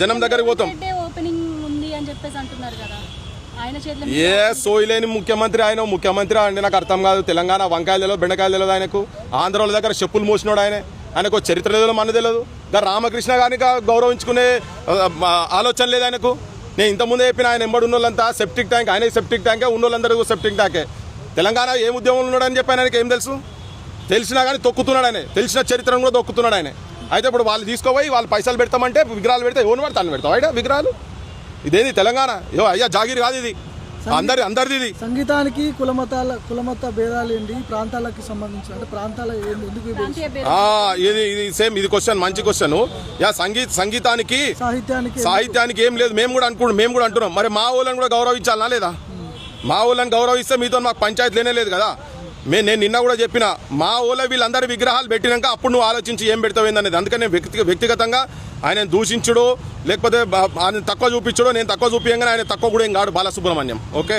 జనం దగ్గరికి పోతాం. రెడ్డే ఓపెనింగ్ ఉంది అని చెప్పేసి అంటున్నారు కదా. ఆయన చేతిలో ఏ సోయిలేని ముఖ్యమంత్రి ఆయన ముఖ్యమంత్రి అండి నాకు అర్థం కాదు. తెలంగాణ వంకాయలు తెలియదు బెండకాయలు తెలియదు ఆయనకు. ఆంధ్రాల దగ్గర చెప్పులు మోసినోడు ఆయన. ఆయనకు చరిత్ర తెలియదు మన తెలియదు గా రామకృష్ణ గారిని గౌరవించుకునే ఆలోచన లేదు ఆయనకు. నేను ఇంతకుముందే చెప్పిన ఆయన ఎంబడి ఉన్నోళ్ళంతా సెప్టిక్ ట్యాంక్ ఆయన సెప్టిక్ ట్యాంకే ఉన్నోళ్ళందరూ సెప్టిక్ ట్యాంకే తెలంగాణ ఏం ఉద్యమంలో ఉన్నాడని చెప్పి ఆయనకి ఏం తెలుసు? తెలిసినా కానీ తొక్కుతున్నాడు ఆయన. తెలిసిన చరిత్రను కూడా తొక్కుతున్నాడు ఆయన. అయితే ఇప్పుడు వాళ్ళు తీసుకోపోయి వాళ్ళు పైసలు పెడతామంటే విగ్రహాలు పెడితే ఎవరు పడతాను పెడతావు ఆయన విగ్రహాలు? ఇదేంది తెలంగాణ? యో అయ్యా జాగిరి కాదు ఇది. అందరి అందరిది ఇది. సంగీతానికి కులమతాల కులమత భేదాలు ఏంటి? ప్రాంతాలకు సంబంధించి అంటే ప్రాంతాల ఇది ఇది సేమ్ ఇది క్వశ్చన్ మంచి క్వశ్చన్ యా సంగీత సంగీతానికి సాహిత్యానికి సాహిత్యానికి ఏం లేదు. మేము కూడా అనుకుంటున్నాం మేము కూడా అంటున్నాం. మరి మా ఊళ్ళని కూడా గౌరవించాలనా లేదా? మా ఊళ్ళని గౌరవిస్తే మీతో మాకు పంచాయతీ లేనే లేదు కదా? మేము నేను నిన్న కూడా చెప్పిన మా ఊళ్ళో వీళ్ళందరి విగ్రహాలు పెట్టినాక అప్పుడు నువ్వు ఆలోచించి ఏం పెడతావు అందుకని నేను వ్యక్తి వ్యక్తిగతంగా ఆయన దూషించుడు లేకపోతే బా- ఆయన తక్కువ చూపించడు నేను తక్కువ చూపించగానే ఆయన తక్కువ కూడా ఏం కాడు బాలసుబ్రహ్మణ్యం. ఓకే?